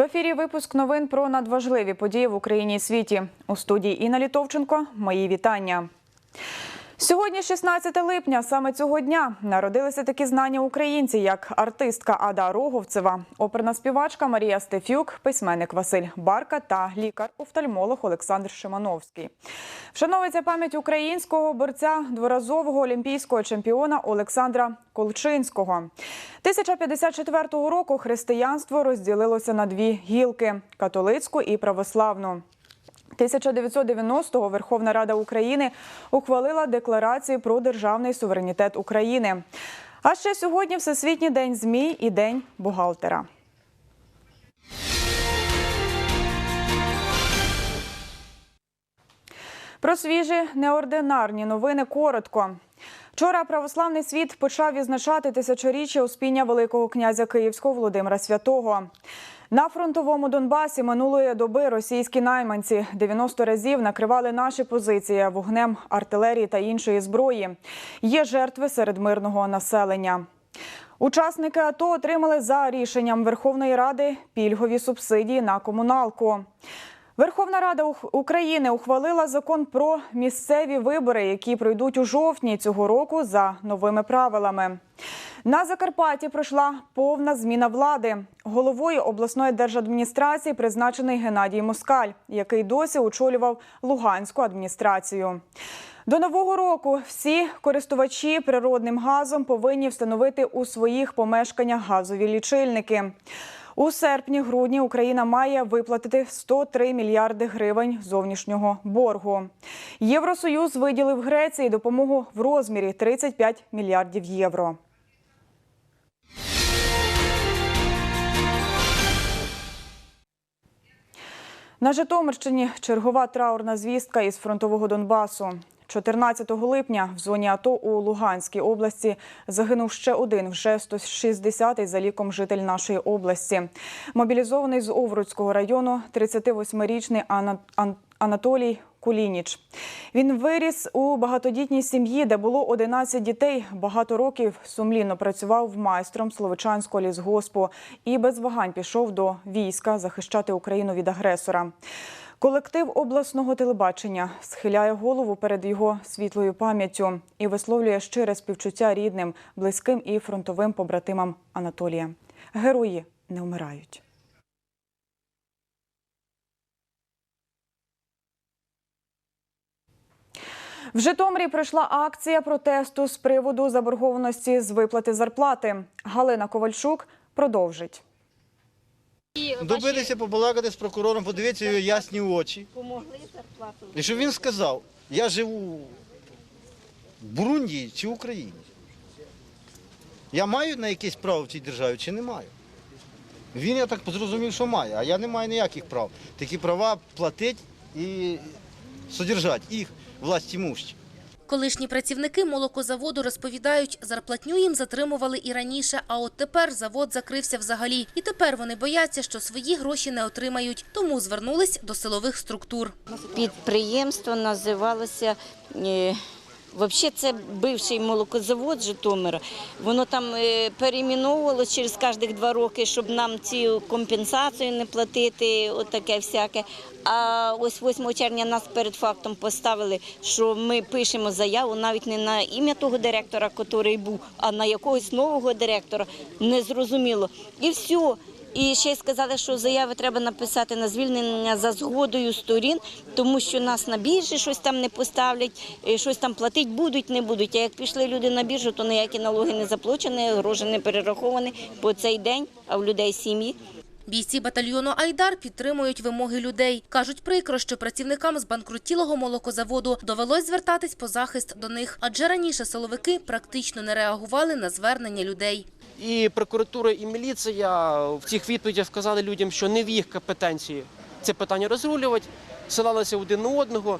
ефірі випуск новин про надважливі події в Україні і світі. У студії Інна Літовченко. Мої вітання. Сьогодні, 16 липня, саме цього дня народилися такі знання українці, як артистка Ада Роговцева, оперна співачка Марія Стефюк, письменник Василь Барка та лікар-офтальмолог Олександр Шимановський. Вшановується пам'ять українського борця дворазового олімпійського чемпіона Олександра Колчинського. 1054 року християнство розділилося на дві гілки католицьку і православну. 1990-го Верховна Рада України ухвалила декларацію про державний суверенітет України. А ще сьогодні Всесвітній день ЗМІ і День бухгалтера. Про свіжі неординарні новини коротко. Вчора православний світ почав відзначати тисячоріччя успіння Великого князя Київського Володимира Святого. На фронтовому Донбасі минулої доби російські найманці 90 разів накривали наші позиції вогнем артилерії та іншої зброї. Є жертви серед мирного населення. Учасники АТО отримали за рішенням Верховної Ради пільгові субсидії на комуналку. Верховна Рада України ухвалила закон про місцеві вибори, які пройдуть у жовтні цього року за новими правилами. На Закарпатті пройшла повна зміна влади. Головою обласної держадміністрації призначений Геннадій Москаль, який досі очолював Луганську адміністрацію. До нового року всі користувачі природним газом повинні встановити у своїх помешканнях газові лічильники. У серпні-грудні Україна має виплатити 103 мільярди гривень зовнішнього боргу. Євросоюз виділив Греції допомогу в розмірі 35 мільярдів євро. На Житомирщині чергова траурна звістка із фронтового Донбасу. 14 липня в зоні АТО у Луганській області загинув ще один, вже 160-й за ліком житель нашої області. Мобілізований з Овруцького району 38-річний Анатолій Кулініч. Він виріс у багатодітній сім'ї, де було 11 дітей. Багато років сумлінно працював майстром Словичанського лісгоспу і без вагань пішов до війська захищати Україну від агресора. Колектив обласного телебачення схиляє голову перед його світлою пам'яттю і висловлює щире співчуття рідним, близьким і фронтовим побратимам Анатолія. Герої не вмирають. В Житомирі пройшла акція протесту з приводу заборгованості з виплати зарплати. Галина Ковальчук продовжить. Добитися побалакати з прокурором, подивитися його ясні очі. Помогли зарплату. І щоб він сказав, я живу в Бурунді чи в Україні. Я маю на якесь право в цій державі чи не маю? Він, я так зрозумів, що має, а я не маю ніяких прав. Такі права платити і содержати їх власті мущі. Колишні працівники молокозаводу розповідають, зарплатню їм затримували і раніше, а от тепер завод закрився взагалі. І тепер вони бояться, що свої гроші не отримають, тому звернулись до силових структур. Підприємство називалося. Взагалі це бивший молокозавод Житомира. Воно там е, перейменовувалося через кожних два роки, щоб нам цю компенсацію не платити, отаке всяке. А ось 8 червня нас перед фактом поставили, що ми пишемо заяву навіть не на ім'я того директора, який був, а на якогось нового директора. Незрозуміло. І все. І ще й сказали, що заяви треба написати на звільнення за згодою сторін, тому що нас на біржі щось там не поставлять, е, щось там платити будуть, не будуть. А як пішли люди на біржу, то ніякі налоги не заплачені, гроші не перераховані по цей день, а в людей сім'ї. Бійці батальйону Айдар підтримують вимоги людей. Кажуть, прикро, що працівникам збанкрутілого молокозаводу довелось звертатись по захист до них, адже раніше силовики практично не реагували на звернення людей. І прокуратура, і міліція в цих відповідях вказали людям, що не в їх компетенції це питання розрулювати, силалися один на одного.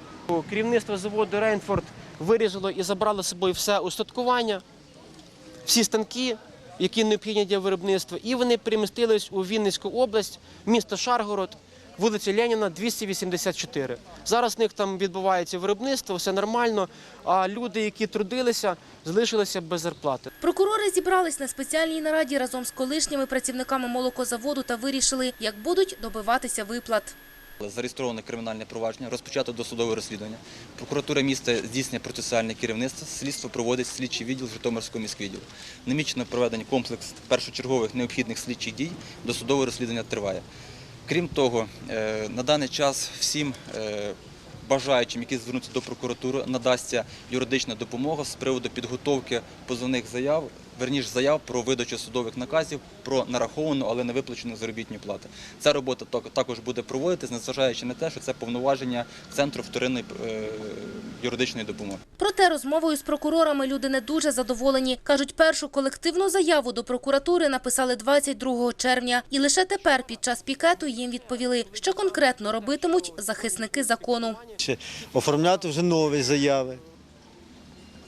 Керівництво заводу Рейнфорд вирізало і забрало з собою все устаткування, всі станки, які необхідні для виробництва, і вони перемістились у Вінницьку область, місто Шаргород. Вулиця Леніна, 284. Зараз в них там відбувається виробництво, все нормально. А люди, які трудилися, залишилися без зарплати. Прокурори зібрались на спеціальній нараді разом з колишніми працівниками молокозаводу та вирішили, як будуть добиватися виплат. Зареєстроване кримінальне провадження, розпочато досудове розслідування. Прокуратура міста здійснює процесуальне керівництво, слідство проводить слідчий відділ Житомирського міськвідділу. Намічено проведення комплекс першочергових необхідних слідчих дій, досудове розслідування триває. Крім того, е, на даний час всім е, бажаючим, які звернуться до прокуратури, надасться юридична допомога з приводу підготовки позовних заяв, верніш заяв про видачу судових наказів про нараховану, але не виплачену заробітну плату. Ця робота так- також буде проводитись, незважаючи на те, що це повноваження центру вторинної е, юридичної допомоги. Проте розмовою з прокурорами люди не дуже задоволені. Кажуть, першу колективну заяву до прокуратури написали 22 червня. І лише тепер під час пікету їм відповіли, що конкретно робитимуть захисники закону. Оформляти вже нові заяви.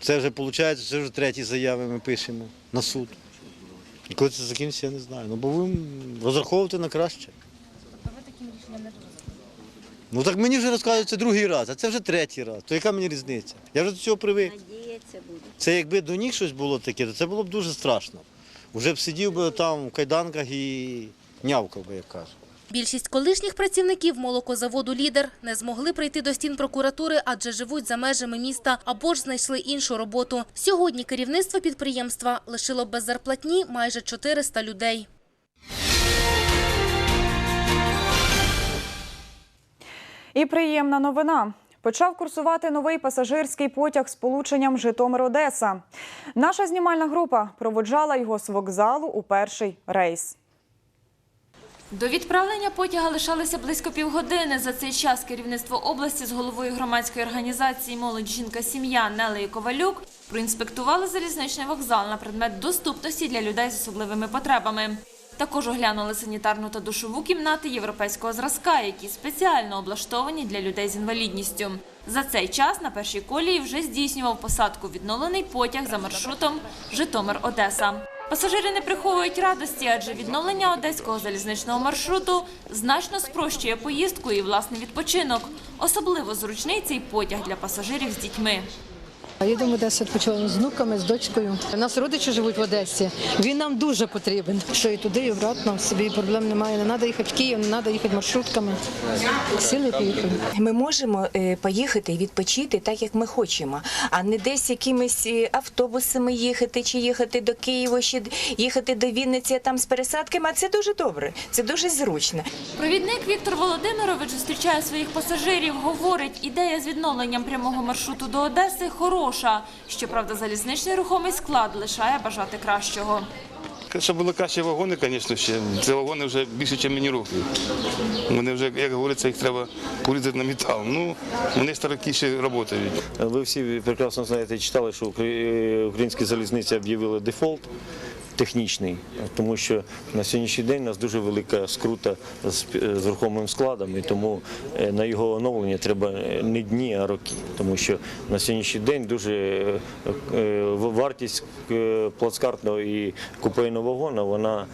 Це вже виходить, це вже треті заяви ми пишемо на суд. І коли це закінчиться, я не знаю. Ну, бо ви розраховувати на краще. Тобто ви таким рішенням не Ну так мені вже розказують, це другий раз, а це вже третій раз. То яка мені різниця? Я вже до цього привик. Надіється буде. Це якби до них щось було таке, то це було б дуже страшно. Уже б сидів би там в кайданках і нявкав би, як кажуть. Більшість колишніх працівників молокозаводу «Лідер» не змогли прийти до стін прокуратури, адже живуть за межами міста або ж знайшли іншу роботу. Сьогодні керівництво підприємства лишило без зарплатні майже 400 людей. І приємна новина. Почав курсувати новий пасажирський потяг з полученням Житомир-Одеса. Наша знімальна група проводжала його з вокзалу у перший рейс. До відправлення потяга лишалося близько півгодини. За цей час керівництво області з головою громадської організації Молодь жінка сім'я Нелею Ковалюк проінспектували залізничний вокзал на предмет доступності для людей з особливими потребами. Також оглянули санітарну та душову кімнати європейського зразка, які спеціально облаштовані для людей з інвалідністю. За цей час на першій колії вже здійснював посадку відновлений потяг за маршрутом Житомир-Одеса. Пасажири не приховують радості, адже відновлення одеського залізничного маршруту значно спрощує поїздку і власний відпочинок. Особливо зручний цей потяг для пасажирів з дітьми. Їдемо в Одесу відпочиваємо з внуками, з дочкою. У нас родичі живуть в Одесі. Він нам дуже потрібен. Що і туди, і обратно. Собі проблем немає. Не треба їхати в Київ, не треба їхати маршрутками. Сіли поїхали. Ми можемо е, поїхати і відпочити так, як ми хочемо, а не десь якимись е, автобусами їхати, чи їхати до Києва, чи їхати до Вінниці там з пересадками. А це дуже добре, це дуже зручно. Провідник Віктор Володимирович зустрічає своїх пасажирів. Говорить, ідея з відновленням прямого маршруту до Одеси хороша. Щоправда, залізничний рухомий склад лишає бажати кращого. Щоб були кращі вагони, звісно, ще. Це вагони вже більше, ніж мені років. Вони вже, як говориться, їх треба порізати на метал. Ну, вони старики ще працюють. Ви всі прекрасно знаєте, читали, що українські залізниці об'явили дефолт технічний, тому що на сьогоднішній день у нас дуже велика скрута з, з рухомим складом, і тому е, на його оновлення треба не дні, а роки. Тому що на сьогоднішній день дуже е, е, вартість е, плацкартного і купейного вагона, вона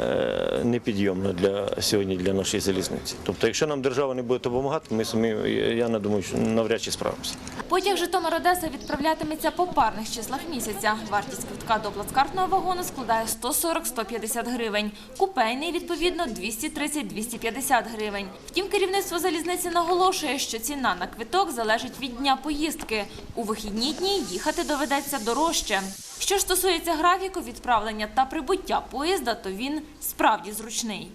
е, непідйомна для сьогодні для нашої залізниці. Тобто, якщо нам держава не буде допомагати, ми самі, я не думаю, що навряд чи справимося. Потяг Житомир-Одеса відправлятиметься по парних числах місяця. Вартість квитка до плацкартного вагону складає 140-150 гривень. Купейний, відповідно, 230-250 гривень. Втім, керівництво залізниці наголошує, що ціна на квиток залежить від дня поїздки. У вихідні дні їхати доведеться дорожче. Що стосується графіку відправлення та прибуття поїзда, то він справді зручний.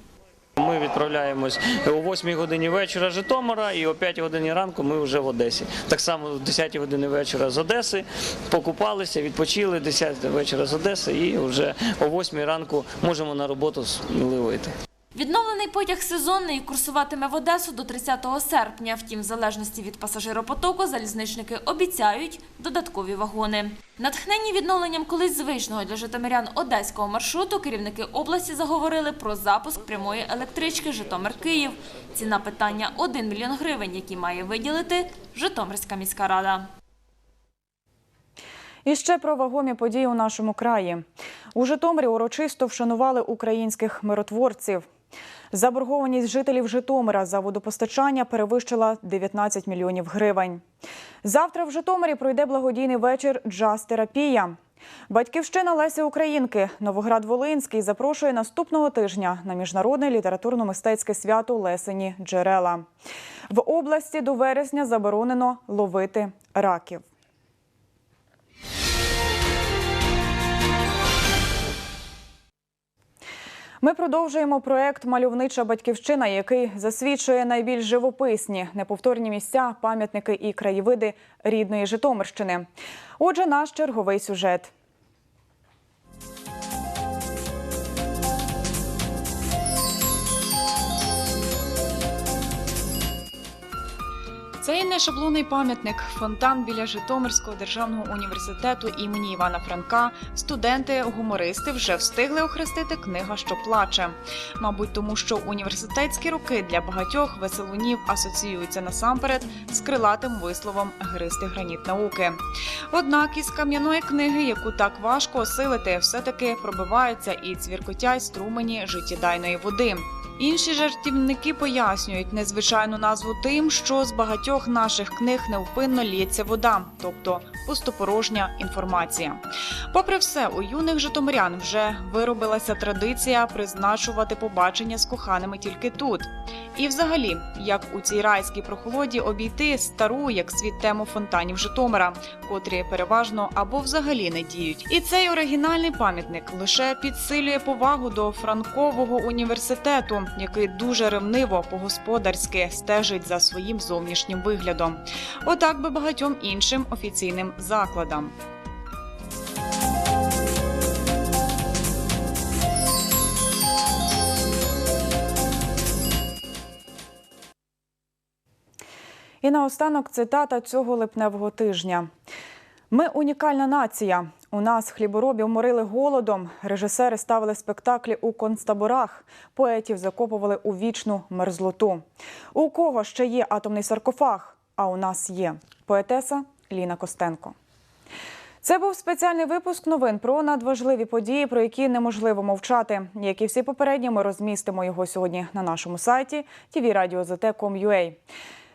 Ми відправляємось о 8 годині вечора Житомира і о 5 годині ранку ми вже в Одесі. Так само о 10 годині вечора з Одеси покупалися, відпочили 10 вечора з Одеси і вже о 8 ранку можемо на роботу сміливо йти. Відновлений потяг сезонний курсуватиме в Одесу до 30 серпня. Втім, в залежності від пасажиропотоку, залізничники обіцяють додаткові вагони. Натхнені відновленням колись звичного для житомирян одеського маршруту, керівники області заговорили про запуск прямої електрички Житомир-Київ. Ціна питання – 1 мільйон гривень, які має виділити Житомирська міська рада. І ще про вагомі події у нашому краї. У Житомирі урочисто вшанували українських миротворців. Заборгованість жителів Житомира за водопостачання перевищила 19 мільйонів гривень. Завтра в Житомирі пройде благодійний вечір «Джаз-терапія». Батьківщина Лесі Українки Новоград-Волинський запрошує наступного тижня на міжнародне літературно-мистецьке свято Лесені Джерела. В області до вересня заборонено ловити раків. Ми продовжуємо проект Мальовнича батьківщина, який засвідчує найбільш живописні неповторні місця, пам'ятники і краєвиди рідної Житомирщини. Отже, наш черговий сюжет. Цей нешаблонний пам'ятник фонтан біля Житомирського державного університету імені Івана Франка. Студенти, гумористи вже встигли охрестити книга, що плаче. Мабуть, тому що університетські роки для багатьох веселунів асоціюються насамперед з крилатим висловом гристи граніт науки. Однак із кам'яної книги, яку так важко осилити, все-таки пробиваються і цвіркотять струмені життєдайної води. Інші жартівники пояснюють незвичайну назву тим, що з багатьох наших книг невпинно лється вода, тобто пустопорожня інформація. Попри все, у юних житомирян вже виробилася традиція призначувати побачення з коханими тільки тут. І, взагалі, як у цій райській прохолоді обійти стару як світ тему фонтанів Житомира, котрі переважно або взагалі не діють. І цей оригінальний пам'ятник лише підсилює повагу до Франкового університету, який дуже ревниво по-господарськи стежить за своїм зовнішнім виглядом. Отак би багатьом іншим офіційним закладам. І наостанок цитата цього липневого тижня. Ми унікальна нація. У нас хліборобів морили голодом, режисери ставили спектаклі у концтаборах, поетів закопували у вічну мерзлоту. У кого ще є атомний саркофаг? А у нас є поетеса Ліна Костенко. Це був спеціальний випуск новин про надважливі події, про які неможливо мовчати. Як і всі попередні, ми розмістимо його сьогодні на нашому сайті tvradio.zt.com.ua.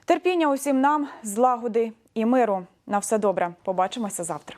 Терпіння усім нам, злагоди і миру. На все добре. Побачимося завтра.